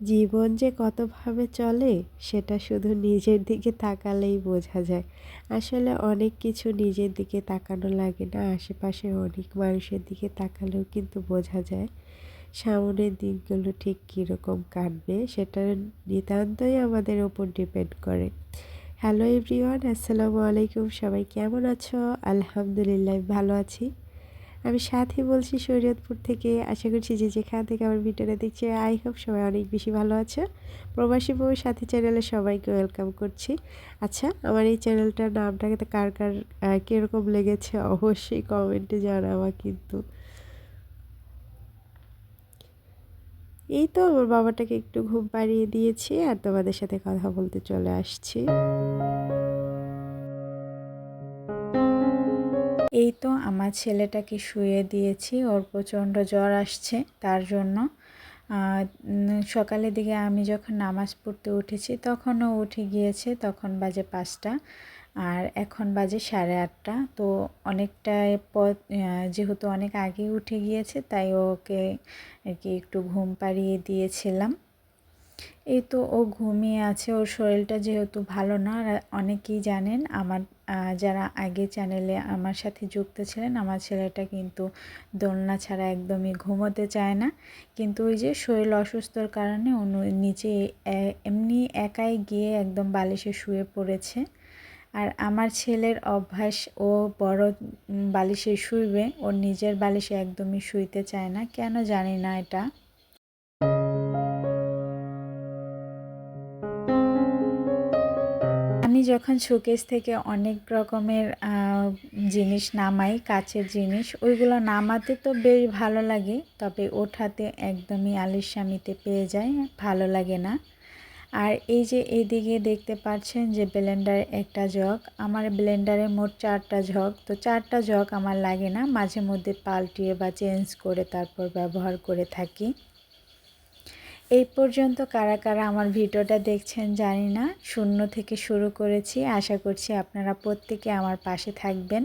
জীবন যে কতভাবে চলে, সেটা শুধু নিজের দিকে তাকালেই বোঝা যায়। আসলে অনেক কিছু নিজের দিকে তাকানো লাগে না, আশেপাশে অনেক মানুষের দিকে তাকালেও কিন্তু বোঝা যায় সামনের দিনগুলো ঠিক কীরকম কাটবে, সেটা নিতান্তই আমাদের ওপর ডিপেন্ড করে। হ্যালো এভরিওয়ান, আসসালামু আলাইকুম, সবাই কেমন আছো? আলহামদুলিল্লাহ, ভালো আছি। আমি সাথে বলছি শরীয়তপুর থেকে। আশা করছি যে যেখান থেকে আমার ভিডিওটা দেখছি, আই হোপ সবাই অনেক বেশি ভালো আছে। প্রবাসী বউ সাথী চ্যানেলে সবাইকে ওয়েলকাম করছি। আচ্ছা আমার এই চ্যানেলটার নামটাকে তো কার কার কীরকম লেগেছে অবশ্যই কমেন্টে জানাবা কিন্তু। এই তো আমার বাবাটাকে একটু ঘুম পাড়িয়ে দিয়েছি আর তোমাদের সাথে কথা বলতে চলে আসছি। এই তো আমার ছেলেটাকে শুয়ে দিয়েছি, ওর প্রচণ্ড জ্বর আসছে তার জন্য। সকালের দিকে আমি যখন নামাজ পড়তে উঠেছি তখনও উঠে গিয়েছে, তখন বাজে পাঁচটা। আর এখন বাজে সাড়ে আটটা। তো অনেকটা পথ যেহেতু অনেক আগে উঠে গিয়েছে, তাই ওকে আর কি একটু ঘুম পাড়িয়ে দিয়েছিলাম। এই তো ও ঘুমিয়ে আছে, ওর শরীরটা যেহেতু ভালো না অনেকেই জানেন আমার যারা আগে চ্যানেলে আমার সাথে যুক্ত ছিলেন, আমার ছেলেটা কিন্তু দোলনা ছাড়া একদমই ঘুমোতে চায় না। কিন্তু ওই যে শরীর অসুস্থর কারণে ও নিচে এমনি একাই গিয়ে একদম বালিশে শুয়ে পড়েছে। আর আমার ছেলের অভ্যাস, ও বড় বালিশে শুইবে, ওর নিজের বালিশে একদমই শুইতে চায় না, কেন জানি না এটা। যখন শোকেস থেকে অনেক রকমের জিনিস নামাই কাছের জিনিস, ওইগুলো নামাতে তো বেশ ভালো লাগে, তবে ওঠাতে একদমই আলিস্বামিতে পেয়ে যায়, ভালো লাগে না। আর এই যে এইদিকে দেখতে পাচ্ছেন যে ব্লেন্ডার একটা জগ, আমার ব্লেন্ডারে মোট চারটা জগ, তো চারটা জগ আমার লাগে না, মাঝে মধ্যে পাল্টিয়ে বা চেঞ্জ করে তারপর ব্যবহার করে থাকি। এই পর্যন্ত কারা কারা আমার ভিডিওটা দেখছেন জানি না। শূন্য থেকে শুরু করেছি। আশা করছি আপনারা প্রত্যেকে আমার পাশে থাকবেন।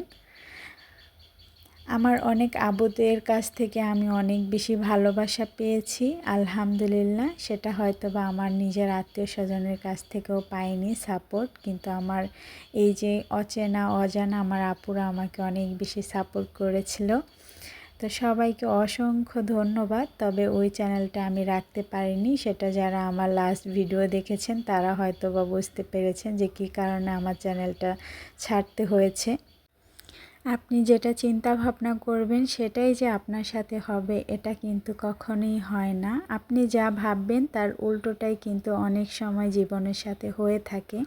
আমার অনেক আবুদের কাছ থেকে আমি অনেক বেশি ভালোবাসা পেয়েছি, আলহামদুলিল্লাহ। সেটা হয়তো বা আমার নিজের আত্মীয় স্বজনের কাছ থেকেও পাইনি সাপোর্ট কিন্তু আমার এই যে অচেনা, অজানা আমার আপুরা আমাকে অনেক বেশি সাপোর্ট করেছিল। তো সবাইকে অসংখ্য ধন্যবাদ। তবে ওই চ্যানেলটা আমি রাখতে পারিনি। সেটা যারা আমার লাস্ট ভিডিও দেখেছেন, তারা হয়তো বা বুঝতে পেরেছেন যে কী কারণে আমার চ্যানেলটা ছাড়তে হয়েছে। আপনি যেটা চিন্তা ভাবনা করবেন, সেটাই যে আপনার সাথে হবে, এটা কিন্তু কখনোই হয় না। আপনি যা ভাববেন, তার উল্টোটাই কিন্তু অনেক সময় জীবনের সাথে হয়ে থাকে।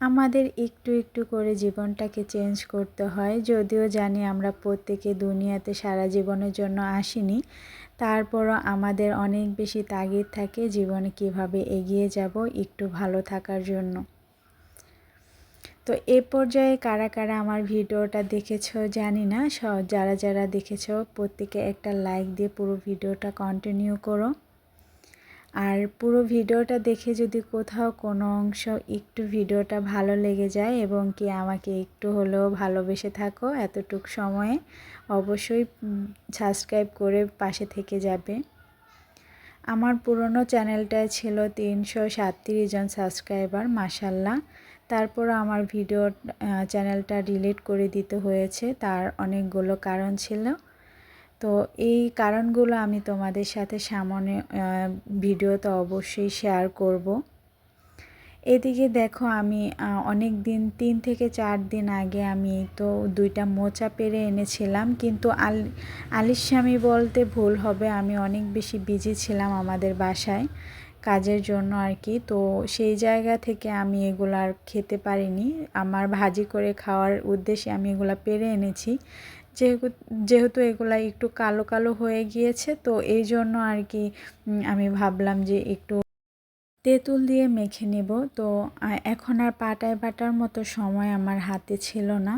আমাদের একটু একটু করে জীবনটাকে চেঞ্জ করতে হয়। যদিও জানি আমরা প্রত্যেকে দুনিয়াতে সারা জীবনের জন্য আসিনি। তারপরও আমাদের অনেক বেশি তাগিদ থাকে জীবনে কীভাবে এগিয়ে যাব একটু ভালো থাকার জন্য। তো এ পর্যায়ে কারা কারা আমার ভিডিওটা দেখেছ জানি না। যারা যারা দেখেছ প্রত্যেকে একটা লাইক দিয়ে পুরো ভিডিওটা কন্টিনিউ করো। আর পুরো ভিডিওটা দেখে যদি কোথাও কোনো অংশ একটু ভিডিওটা ভালো লেগে যায় এবং কি আমাকে একটু হলেও ভালোবেসে থাকো এতটুক সময়ে, অবশ্যই সাবস্ক্রাইব করে পাশে থেকে যাবে। আমার পুরনো চ্যানেলটায় ছিল তিনশো সাতত্রিশ জন সাবস্ক্রাইবার মাসাল্লাহ তারপর আমার ভিডিও চ্যানেলটা ডিলিট করে দিতে হয়েছে, তার অনেকগুলো কারণ ছিল। তো এই কারণগুলো আমি তোমাদের সাথে সামনে ভিডিওতে অবশ্যই শেয়ার করব। এদিকে দেখো আমি অনেক দিন, তিন থেকে চার দিন আগে আমি তো দুইটা মোচা পেরে এনেছিলাম, কিন্তু আল স্বামী বলতে ভুল হবে, আমি অনেক বেশি বিজি ছিলাম আমাদের বাসায় কাজের জন্য আর কি। তো সেই জায়গা থেকে আমি এগুলো আর খেতে পারিনি। আমার ভাজি করে খাওয়ার উদ্দেশ্যে আমি এগুলো পেরে এনেছি। যেহেতু এগুলা একটু কালো কালো হয়ে গিয়েছে, তো এই জন্য আর কি আমি ভাবলাম যে একটু তেঁতুল দিয়ে মেখে নেব। তো এখন আর পাটায় বাটার মতো সময় আমার হাতে ছিল না।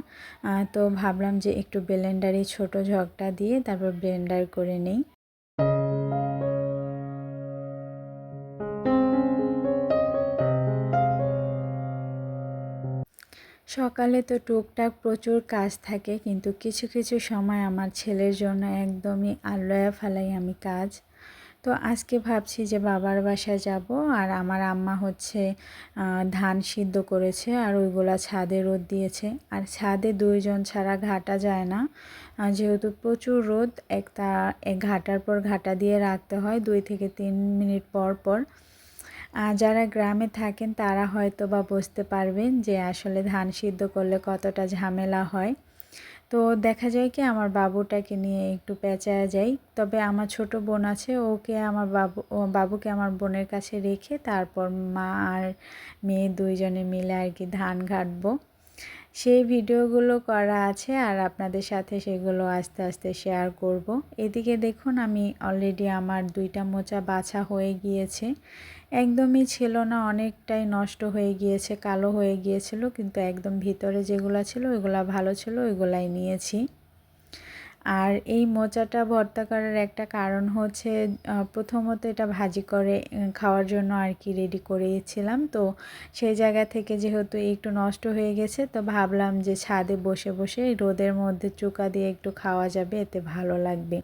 তো ভাবলাম যে একটু ব্লেন্ডারে ছোট ঝগটা দিয়ে তারপর ব্লেন্ডার করে নেই। সকালে তো টুকটাক প্রচুর কাজ থাকে, কিন্তু কিছু কিছু সময় আমার ছেলের জন্য একদমই আলোয়া ফেলাই আমি কাজ। তো আজকে ভাবছি যে বাবার বাসায় যাব, আর আমার আম্মা হচ্ছে ধান সিদ্ধ করেছে আর ওইগুলা ছাদে রোদ দিয়েছে। আর ছাদে দুইজন ছাড়া ঘাটা যায় না। যেহেতু প্রচুর রোদ, একটা ঘাটার পর ঘাটা দিয়ে রাখতে হয়, দুই থেকে তিন মিনিট পর পর। যারা গ্রামে থাকেন তারা হয়তো বা বুঝতে পারবেন যে আসলে ধান সিদ্ধ করলে কতটা ঝামেলা হয়। তো দেখা যায় কি আমার বাবুটাকে নিয়ে একটু পেঁচায় যাই, তবে আমার ছোট বোন আছে, ওকে আমার বাবু বাবুকে আমার বোনের কাছে রেখে তারপর মা আর মেয়ে দুইজনে মিলে আর কি ধান ঘাটবো। সেই ভিডিওগুলো করা আছে আর আপনাদের সাথে সেগুলো আস্তে আস্তে শেয়ার করব। এদিকে দেখুন, আমি অলরেডি আমার দুইটা মোচা বাছা হয়ে গিয়েছে। একদমই ছিল না, অনেকটাই নষ্ট হয়ে গিয়েছে, কালো হয়ে গিয়েছিল, কিন্তু একদম ভিতরে যেগুলো ছিল ওইগুলো ভালো ছিল, ওইগুলাই নিয়েছি। আর এই মোচাটা ভর্তা করার একটা কারণ হচ্ছে প্রথমত এটা ভাজি করে খাওয়ার জন্য আর কি রেডি করেছিলাম। তো সেই জায়গা থেকে যেহেতু একটু নষ্ট হয়ে গেছে, তো ভাবলাম যে ছাদে বসে বসে রোদের মধ্যে চুকা দিয়ে একটু খাওয়া যাবে, এতে ভালো লাগবে।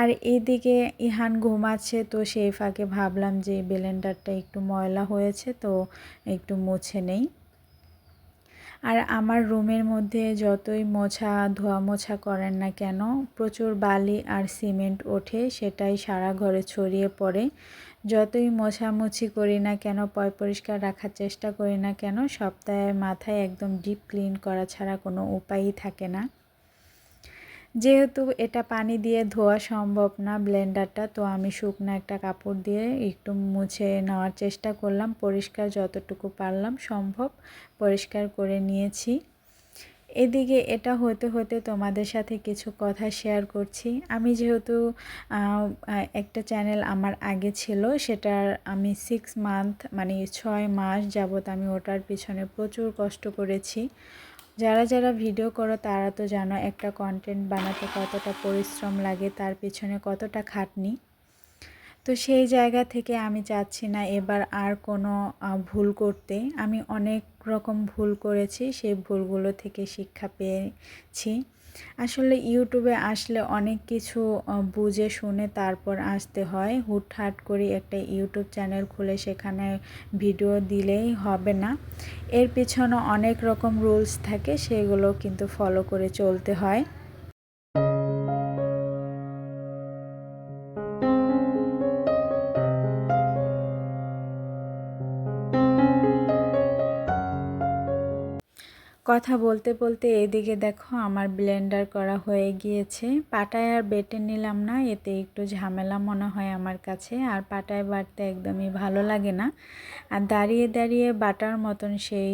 আর এদিকে ইহান ঘুমাচ্ছে, তো সেই ফাঁকে ভাবলাম যে ব্লেন্ডারটা একটু ময়লা হয়েছে, তো একটু মুছে নেই। আর আমার রুমের মধ্যে যতই মোছা ধোয়া মোছা করেন না কেন, প্রচুর বালি আর সিমেন্ট ওঠে, সেটাই সারা ঘরে ছড়িয়ে পড়ে। যতই মোছামুছি করি না কেন, পয় পরিষ্কার রাখার চেষ্টা করি না কেন সপ্তাহে মাথায় একদম ডিপ ক্লিন করা ছাড়া কোনো উপায়ই থাকে না। যেহেতু এটা পানি দিয়ে ধোয়া সম্ভব না ব্লেন্ডারটা, তো আমি শুকনো একটা কাপড় দিয়ে একটু মুছে নেওয়ার চেষ্টা করলাম। পরিষ্কার যতটুকু পারলাম সম্ভব পরিষ্কার করে নিয়েছি। এদিকে এটা হতে হতে তোমাদের সাথে কিছু কথা শেয়ার করছি। আমি যেহেতু একটা চ্যানেল আমার আগে ছিল, সেটার আমি সিক্স মান্থ মানে ছয় মাস যাবত আমি ওটার পিছনে প্রচুর কষ্ট করেছি। যারা যারা ভিডিও করো, তারা তো জানো একটা কন্টেন্ট বানাতে কতটা পরিশ্রম লাগে, তার পেছনে কতটা খাটনি। তো সেই জায়গা থেকে আমি চাচ্ছি না। এবার আর কোনো ভুল করতে। আমি অনেক রকম ভুল করেছি, সেই ভুলগুলো থেকে শিক্ষা পেয়েছি। আসলে ইউটিউবে আসলে অনেক কিছু বুঝে শুনে তারপর আসতে হয়। হুটহাট করে একটা ইউটিউব চ্যানেল খুলে সেখানে ভিডিও দিলেই হবে না। এর পিছনে অনেক রকম রুলস থাকে, সেগুলো কিন্তু ফলো করে চলতে হয়। কথা বলতে বলতে এদিকে দেখো আমার ব্লেন্ডার করা হয়ে গিয়েছে। পাটায় আর বেটে নিলাম না, এতে একটু ঝামেলা মনে হয় আমার কাছে, আর পাটায় বাটতে একদমই ভালো লাগে না। আর দাঁড়িয়ে দাঁড়িয়ে বাটার মতন সেই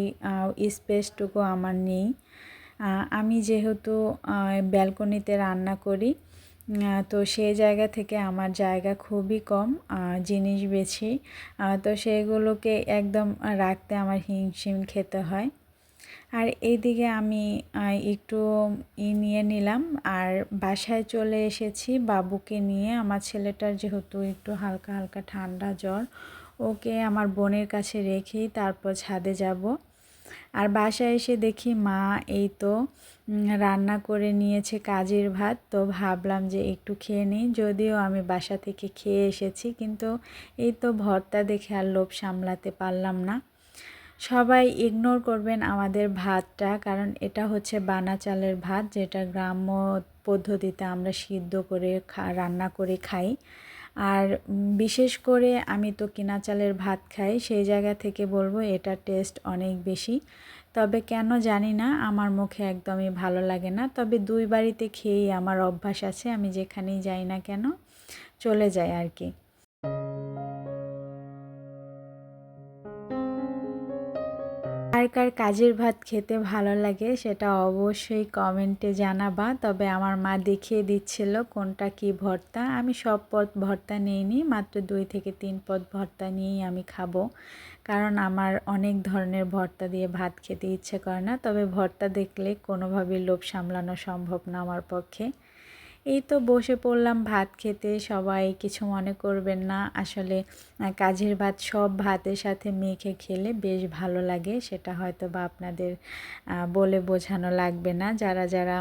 স্পেসটুকু আমার নেই। আমি যেহেতু ব্যালকনিতে রান্না করি তো সেই জায়গা থেকে আমার জায়গা খুবই কম জিনিস বেছি তো সেগুলোকে একদম রাখতে আমার হিমশিম খেতে হয়। আর এইদিকে আমি একটু ই নিয়ে নিলাম। আর বাসায় চলে এসেছি বাবুকে নিয়ে। আমার ছেলেটার যেহেতু একটু হালকা হালকা ঠান্ডা জ্বর, ওকে আমার বোনের কাছে রেখেই তারপর ছাদে যাব। আর বাসায় এসে দেখি মা এই তো রান্না করে নিয়েছে কাজের ভাত। তো ভাবলাম যে একটু খেয়ে নিই। যদিও আমি বাসা থেকে খেয়ে এসেছি, কিন্তু এই তো ভর্তা দেখে আর লোভ সামলাতে পারলাম না। সবাই ইগনোর করবেন আমাদের ভাতটা, কারণ এটা হচ্ছে বানা চালের ভাত, যেটা গ্রাম্য পদ্ধতিতে আমরা সিদ্ধ করে রান্না করে খাই। আর বিশেষ করে আমি তো কিনা চালের ভাত খাই, সেই জায়গা থেকে বলব এটা টেস্ট অনেক বেশি। তবে কেন জানি না, আমার মুখে একদমই ভালো লাগে না। তবে দুই বাড়িতে খেয়েই আমার অভ্যাস আছে, আমি যেখানেই যাই না কেন, চলে যায় আর কি। কার কার কাজের ভাত খেতে ভালো লাগে সেটা অবশ্যই কমেন্টে জানাবা। তবে আমার মা দেখিয়ে দিচ্ছিল কোনটা কি ভর্তা। আমি সব পদ ভর্তা নিইনি, মাত্র দুই থেকে তিন পদ ভর্তা নিয়েই আমি খাব। কারণ আমার অনেক ধরনের ভর্তা দিয়ে ভাত খেতে ইচ্ছে করে না। তবে ভর্তা দেখলে কোনোভাবেই লোভ সামলানো সম্ভব না আমার পক্ষে। এই তো বসে পড়লাম ভাত খেতে, সবাই কিছু মনে করবেন না। আসলে কাজের ভাত, সব ভাতের সাথে মেখে খেলে বেশ ভালো লাগে, সেটা হয়তো বা আপনাদের বলে বোঝানো লাগবে না। যারা যারা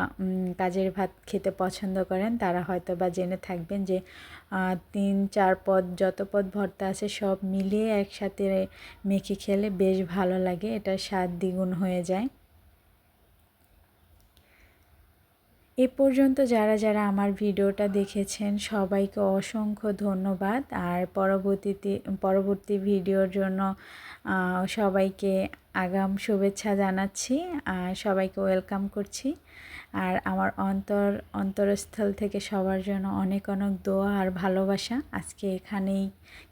কাজের ভাত খেতে পছন্দ করেন, তারা হয়তো বা জেনে থাকবেন যে তিন, চার পদ, যত পদ ভর্তা আছে, সব মিলিয়ে একসাথে মেখে খেলে বেশ ভালো লাগে, এটা স্বাদ দ্বিগুণ হয়ে যায়। এ পর্যন্ত যারা যারা আমার ভিডিওটা দেখেছেন, সবাইকে অসংখ্য ধন্যবাদ। আর পরবর্তীতে, পরবর্তী ভিডিওর জন্য সবাইকে আগাম শুভেচ্ছা জানাচ্ছি। আর সবাইকে ওয়েলকাম করছি। আর আমার অন্তর, অন্তরস্থল থেকে সবার জন্য অনেক অনেক দোয়া আর ভালোবাসা। আজকে এখানেই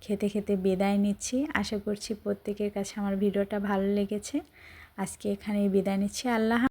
খেতে খেতে বিদায় নিচ্ছি। আশা করছি প্রত্যেকের কাছে আমার ভিডিওটা ভালো লেগেছে। আজকে এখানেই বিদায় নিচ্ছি। আল্লাহ